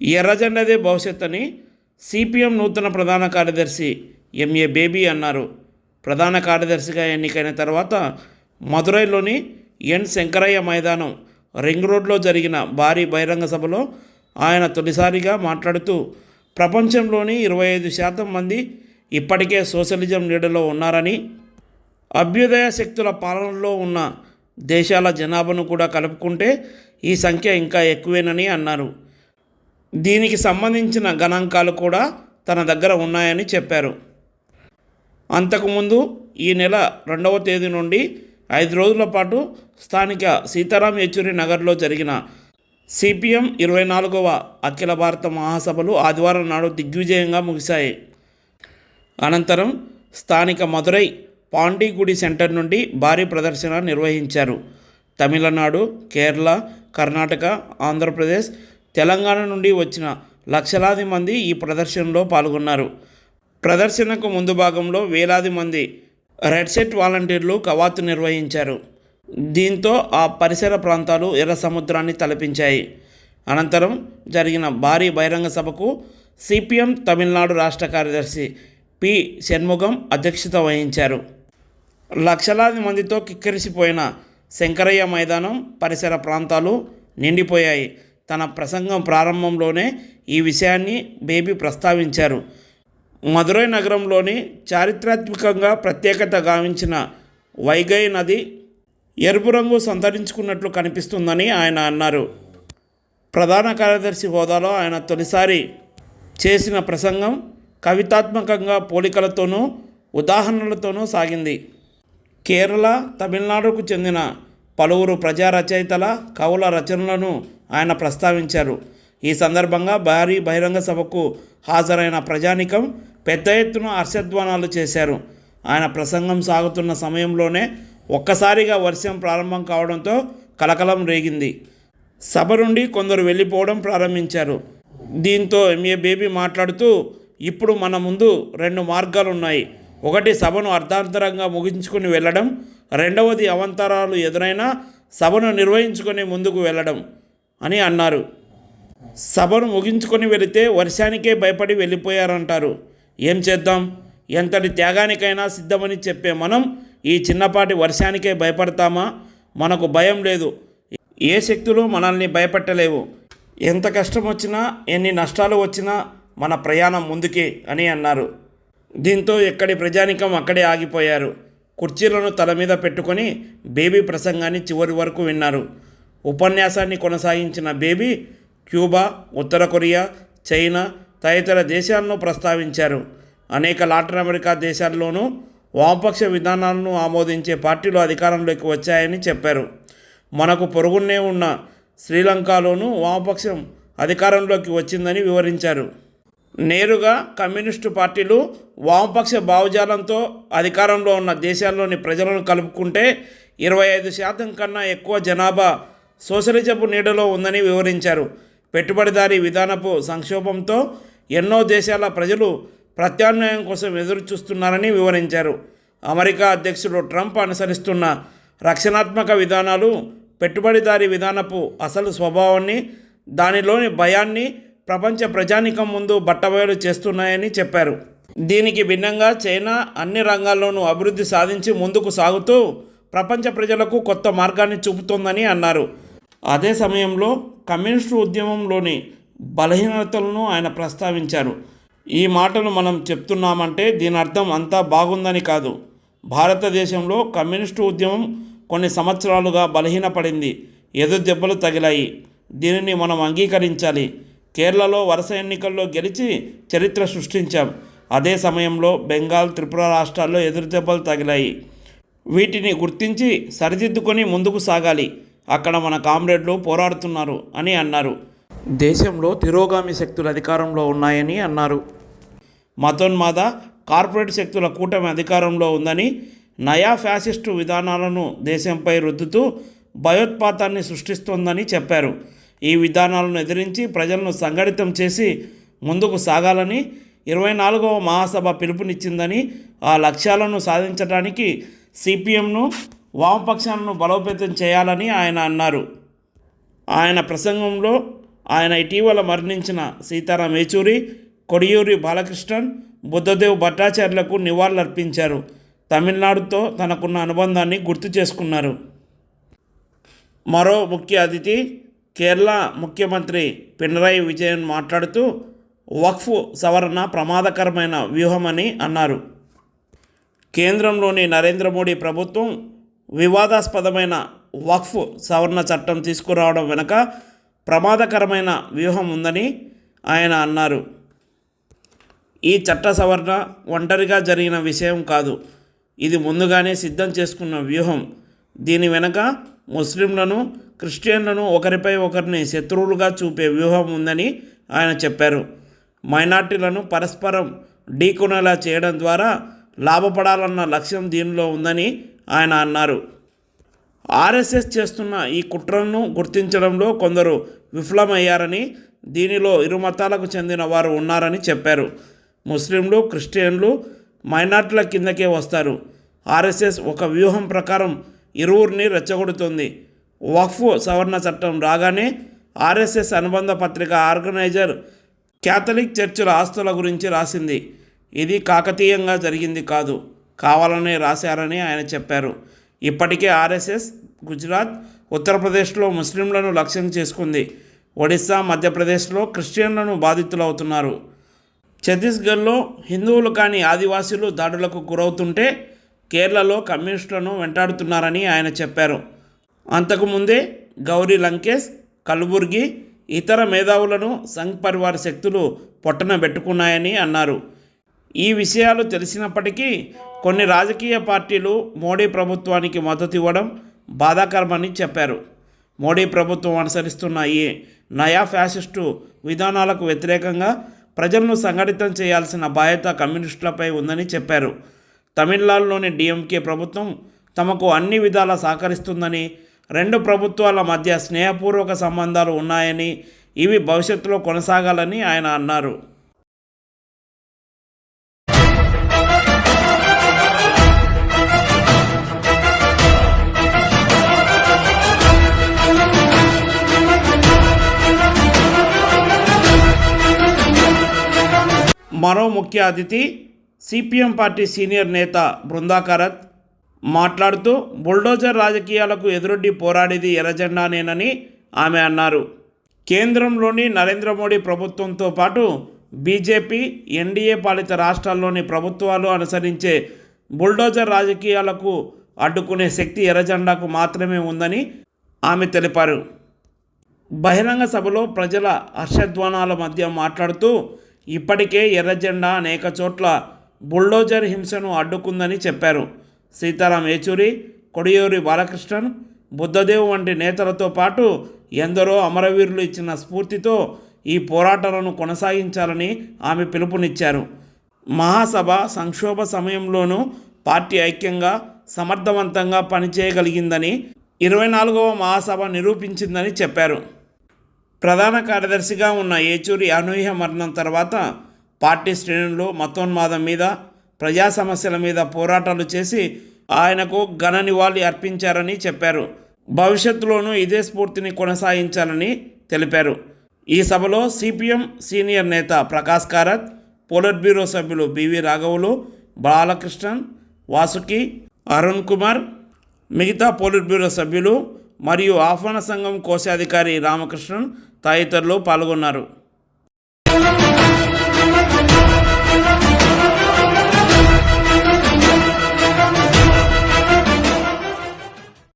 ఎర్రజెండదే భవిష్యత్ అని సిపిఎం నూతన ప్రధాన కార్యదర్శి ఎంఏ బేబీ అన్నారు. ప్రధాన కార్యదర్శిగా ఎన్నికైన తర్వాత మదురైలోని ఎన్ శంకరయ్య మైదానం రింగ్ రోడ్లో జరిగిన భారీ బహిరంగ సభలో ఆయన తొలిసారిగా మాట్లాడుతూ ప్రపంచంలోని ఇరవై ఐదు శాతం మంది ఇప్పటికే సోషలిజం నీడలో ఉన్నారని అభ్యుదయ శక్తుల పాలనలో ఉన్న దేశాల జనాభాను కూడా కలుపుకుంటే ఈ సంఖ్య ఇంకా ఎక్కువేనని అన్నారు. దీనికి సంబంధించిన గణాంకాలు కూడా తన దగ్గర ఉన్నాయని చెప్పారు. అంతకుముందు ఈ నెల రెండవ తేదీ నుండి ఐదు రోజుల పాటు స్థానిక సీతారాం యెచూరి నగర్లో జరిగిన సిపిఎం ఇరవై నాలుగవ అఖిల భారత మహాసభలు ఆదివారం నాడు దిగ్విజయంగా ముగిశాయి. అనంతరం స్థానిక మధురై పాండిగుడి సెంటర్ నుండి భారీ ప్రదర్శన నిర్వహించారు. తమిళనాడు కేరళ కర్ణాటక ఆంధ్రప్రదేశ్ తెలంగాణ నుండి వచ్చిన లక్షలాది మంది ఈ ప్రదర్శనలో పాల్గొన్నారు. ప్రదర్శనకు ముందు భాగంలో వేలాది మంది రెడ్ సెట్ వాలంటీర్లు కవాతు నిర్వహించారు. దీంతో ఆ పరిసర ప్రాంతాలు ఎర్ర సముద్రాన్ని తలపించాయి. అనంతరం జరిగిన భారీ బహిరంగ సభకు సిపిఎం తమిళనాడు రాష్ట్ర కార్యదర్శి పి. షణ్ముగం అధ్యక్షత వహించారు. లక్షలాది మందితో కిక్కిరిసిపోయిన శంకరయ్య మైదానం పరిసర ప్రాంతాలు నిండిపోయాయి. తన ప్రసంగం ప్రారంభంలోనే ఈ విషయాన్ని బేబీ ప్రస్తావించారు. మదురై నగరంలోని చారిత్రాత్మకంగా ప్రత్యేకత గావించిన వైగై నది ఎరుపు రంగు సంతరించుకున్నట్లు కనిపిస్తుందని ఆయన అన్నారు. ప్రధాన కార్యదర్శి హోదాలో ఆయన తొలిసారి చేసిన ప్రసంగం కవితాత్మకంగా పోలికలతోనూ ఉదాహరణలతోనూ సాగింది. కేరళ తమిళనాడుకు చెందిన పలువురు ప్రజా రచయితల కవుల రచనలను ఆయన ప్రస్తావించారు. ఈ సందర్భంగా భారీ బహిరంగ సభకు హాజరైన ప్రజానికం పెద్ద ఎత్తున హర్షధ్వానాలు చేశారు. ఆయన ప్రసంగం సాగుతున్న సమయంలోనే ఒక్కసారిగా వర్షం ప్రారంభం కావడంతో కలకలం రేగింది. సభ నుండి కొందరు వెళ్ళిపోవడం ప్రారంభించారు. దీంతో ఎంఏ బేబీ మాట్లాడుతూ ఇప్పుడు మన ముందు రెండు మార్గాలు ఉన్నాయి ఒకటి సభను అర్ధాంతరంగా ముగించుకుని వెళ్ళడం రెండవది అవంతరాలు ఎదురైనా సభను నిర్వహించుకొని ముందుకు వెళ్ళడం అని అన్నారు. సభను ముగించుకొని వెళితే వర్షానికే భయపడి వెళ్ళిపోయారంటారు. ఏం చేద్దాం? ఎంతటి త్యాగానికైనా సిద్ధమని చెప్పే మనం ఈ చిన్నపాటి వర్షానికే భయపడతామా? మనకు భయం లేదు. ఏ శక్తులు మనల్ని భయపెట్టలేవు. ఎంత కష్టం వచ్చినా ఎన్ని నష్టాలు వచ్చినా మన ప్రయాణం ముందుకే అని అన్నారు. దీంతో ఎక్కడి ప్రజానికం అక్కడే ఆగిపోయారు. కుర్చీలను తల మీద పెట్టుకొని బేబీ ప్రసంగాన్ని చివరి వరకు విన్నారు. ఉపన్యాసాన్ని కొనసాగించిన బేబీ క్యూబా ఉత్తర కొరియా చైనా తదితర దేశాలను ప్రస్తావించారు. అనేక లాటిన్ అమెరికా దేశాల్లోనూ వామపక్ష విధానాలను ఆమోదించే పార్టీలు అధికారంలోకి వచ్చాయని చెప్పారు. మనకు పొరుగునే ఉన్న శ్రీలంకలోనూ వామపక్షం అధికారంలోకి వచ్చిందని వివరించారు. నేరుగా కమ్యూనిస్టు పార్టీలు వామపక్ష భావజాలంతో అధికారంలో ఉన్న దేశాల్లోని ప్రజలను కలుపుకుంటే ఇరవై ఐదు శాతం కన్నా ఎక్కువ జనాభా సోషలిజపు నీడలో ఉందని వివరించారు. పెట్టుబడిదారీ విధానపు సంక్షోభంతో ఎన్నో దేశాల ప్రజలు ప్రత్యామ్నాయం కోసం ఎదురు చూస్తున్నారని వివరించారు. అమెరికా అధ్యక్షుడు ట్రంప్ అనుసరిస్తున్న రక్షణాత్మక విధానాలు పెట్టుబడిదారీ విధానపు అసలు స్వభావాన్ని దానిలోని భయాన్ని ప్రపంచ ప్రజానికం ముందు బట్టబయలు చేస్తున్నాయని చెప్పారు. దీనికి భిన్నంగా చైనా అన్ని రంగాల్లోనూ అభివృద్ధి సాధించి ముందుకు సాగుతూ ప్రపంచ ప్రజలకు కొత్త మార్గాన్ని చూపుతోందని అన్నారు. అదే సమయంలో కమ్యూనిస్టు ఉద్యమంలోని బలహీనతలను ఆయన ప్రస్తావించారు. ఈ మాటలు మనం చెప్తున్నామంటే దీని అర్థం అంతా బాగుందని కాదు. భారతదేశంలో కమ్యూనిస్టు ఉద్యమం కొన్ని సంవత్సరాలుగా బలహీనపడింది. ఎదురు దెబ్బలు తగిలాయి. దీనిని మనం అంగీకరించాలి. కేరళలో వరుస ఎన్నికల్లో గెలిచి చరిత్ర సృష్టించాం. అదే సమయంలో బెంగాల్ త్రిపుర రాష్ట్రాల్లో ఎదురు దెబ్బలు తగిలాయి. వీటిని గుర్తించి సరిదిద్దుకొని ముందుకు సాగాలి. అక్కడ మన కామ్రేడ్లు పోరాడుతున్నారు అని అన్నారు. దేశంలో తిరోగామి శక్తులు అధికారంలో ఉన్నాయని అన్నారు. మతోన్మాద కార్పొరేట్ శక్తుల కూటమి అధికారంలో ఉందని నయా ఫ్యాసిస్టు విధానాలను దేశంపై రుద్దుతూ భయోత్పాతాన్ని సృష్టిస్తోందని చెప్పారు. ఈ విధానాలను ఎదిరించి ప్రజలను సంఘటితం చేసి ముందుకు సాగాలని ఇరవై నాలుగవ మహాసభ పిలుపునిచ్చిందని ఆ లక్ష్యాలను సాధించడానికి సిపిఎంను వామపక్షాలను బలోపేతం చేయాలని ఆయన అన్నారు. ఆయన ప్రసంగంలో ఆయన ఇటీవల మరణించిన సీతారాం ఏచూరి కొడియూరి బాలకృష్ణన్ బుద్ధదేవ్ భట్టాచార్యులకు నివాళులర్పించారు. తమిళనాడుతో తనకున్న అనుబంధాన్ని గుర్తు చేసుకున్నారు. మరో ముఖ్య అతిథి కేరళ ముఖ్యమంత్రి పినరాయి విజయన్ మాట్లాడుతూ వక్ఫ్ సవరణ ప్రమాదకరమైన వ్యూహమని అన్నారు. కేంద్రంలోని నరేంద్ర మోడీ ప్రభుత్వం వివాదాస్పదమైన వక్ఫ్ సవరణ చట్టం తీసుకురావడం వెనుక ప్రమాదకరమైన వ్యూహం ఉందని ఆయన అన్నారు. ఈ చట్ట సవరణ ఒంటరిగా జరిగిన విషయం కాదు. ఇది ముందుగానే సిద్ధం చేసుకున్న వ్యూహం. దీని వెనుక ముస్లింలను క్రిస్టియన్లను ఒకరిపై ఒకరిని శత్రువులుగా చూపే వ్యూహం ఉందని ఆయన చెప్పారు. మైనార్టీలను పరస్పరం ఢీకొనేలా చేయడం ద్వారా లాభపడాలన్న లక్ష్యం దీనిలో ఉందని ఆయన అన్నారు. ఆర్ఎస్ఎస్ చేస్తున్న ఈ కుట్రను గుర్తించడంలో కొందరు విఫలమయ్యారని దీనిలో ఇరు మతాలకు చెందిన వారు ఉన్నారని చెప్పారు. ముస్లింలు క్రిస్టియన్లు మైనార్టీల కిందకే వస్తారు. ఆర్ఎస్ఎస్ ఒక వ్యూహం ప్రకారం ఇరువురిని రెచ్చగొడుతుంది. వక్ఫ్ సవరణ చట్టం రాగానే ఆర్ఎస్ఎస్ అనుబంధ పత్రిక ఆర్గనైజర్ క్యాథలిక్ చర్చిల ఆస్తుల గురించి రాసింది. ఇది కాకతీయంగా జరిగింది కాదు. కావాలనే రాశారని ఆయన చెప్పారు. ఇప్పటికే ఆర్ఎస్ఎస్ గుజరాత్ ఉత్తరప్రదేశ్లో ముస్లింలను లక్ష్యం చేసుకుంది. ఒడిస్సా మధ్యప్రదేశ్లో క్రిస్టియన్లను బాధితులవుతున్నారు. ఛత్తీస్గఢ్లో హిందువులు కాని ఆదివాసీలు దాడులకు గురవుతుంటే కేరళలో కమ్యూనిస్టులను వెంటాడుతున్నారని ఆయన చెప్పారు. అంతకుముందే గౌరీ లంకేష్ కల్బుర్గి ఇతర మేధావులను సంఘ్ పరివార్ శక్తులు పొట్టన పెట్టుకున్నాయని అన్నారు. ఈ విషయాలు తెలిసినప్పటికీ కొన్ని రాజకీయ పార్టీలు మోడీ ప్రభుత్వానికి మద్దతు ఇవ్వడం బాధాకరమని చెప్పారు. మోడీ ప్రభుత్వం అనుసరిస్తున్న ఈ నయా ఫ్యాసిస్టు విధానాలకు వ్యతిరేకంగా ప్రజలను సంఘటితం చేయాల్సిన బాధ్యత కమ్యూనిస్టులపై ఉందని చెప్పారు. తమిళనాడులోని డిఎంకే ప్రభుత్వం తమకు అన్ని విధాలా సహకరిస్తుందని రెండు ప్రభుత్వాల మధ్య స్నేహపూర్వక సంబంధాలు ఉన్నాయని ఇవి భవిష్యత్తులో కొనసాగాలని ఆయన అన్నారు. మరో ముఖ్య అతిథి సిపిఎం పార్టీ సీనియర్ నేత బృందాకరత్ మాట్లాడుతూ బుల్డోజర్ రాజకీయాలకు ఎదురొడ్డి పోరాడేది ఎర్రజెండానేనని ఆమె అన్నారు. కేంద్రంలోని నరేంద్ర మోడీ ప్రభుత్వంతో పాటు బీజేపీ ఎన్డీఏ పాలిత రాష్ట్రాల్లోని ప్రభుత్వాలు అనుసరించే బుల్డోజర్ రాజకీయాలకు అడ్డుకునే శక్తి ఎర్రజెండాకు మాత్రమే ఉందని ఆమె తెలిపారు. బహిరంగ సభలో ప్రజల హర్షధ్వానాల మధ్య మాట్లాడుతూ ఇప్పటికే ఎర్రజెండా అనేక చోట్ల బుల్డోజర్ హింసను అడ్డుకుందని చెప్పారు. సీతారాం ఏచూరి కొడియూరి బాలకృష్ణన్ బుద్ధదేవ్ వంటి నేతలతో పాటు ఎందరో అమరవీరులు ఇచ్చిన స్ఫూర్తితో ఈ పోరాటాలను కొనసాగించాలని ఆమె పిలుపునిచ్చారు. మహాసభ సంక్షోభ సమయంలోనూ పార్టీ ఐక్యంగా సమర్థవంతంగా పనిచేయగలిగిందని ఇరవై నాలుగవ మహాసభ నిరూపించిందని చెప్పారు. ప్రధాన కార్యదర్శిగా ఉన్న ఏచూరి అనూహ్య మరణం తర్వాత పార్టీ శ్రేణులు మతోన్మాదం మీద ప్రజా సమస్యల మీద పోరాటాలు చేసి ఆయనకు ఘన నివాళి అర్పించారని చెప్పారు. భవిష్యత్తులోనూ ఇదే స్ఫూర్తిని కొనసాగించాలని తెలిపారు. ఈ సభలో సిపిఎం సీనియర్ నేత ప్రకాష్ కారత్ పోలట్ బ్యూరో సభ్యులు బివి రాఘవులు బాలకృష్ణన్ వాసుకి అరుణ్ కుమార్ మిగతా పోలిట్ బ్యూరో సభ్యులు మరియు ఆహ్వాన సంఘం కోశాధికారి రామకృష్ణన్ తదితరులు పాల్గొన్నారు.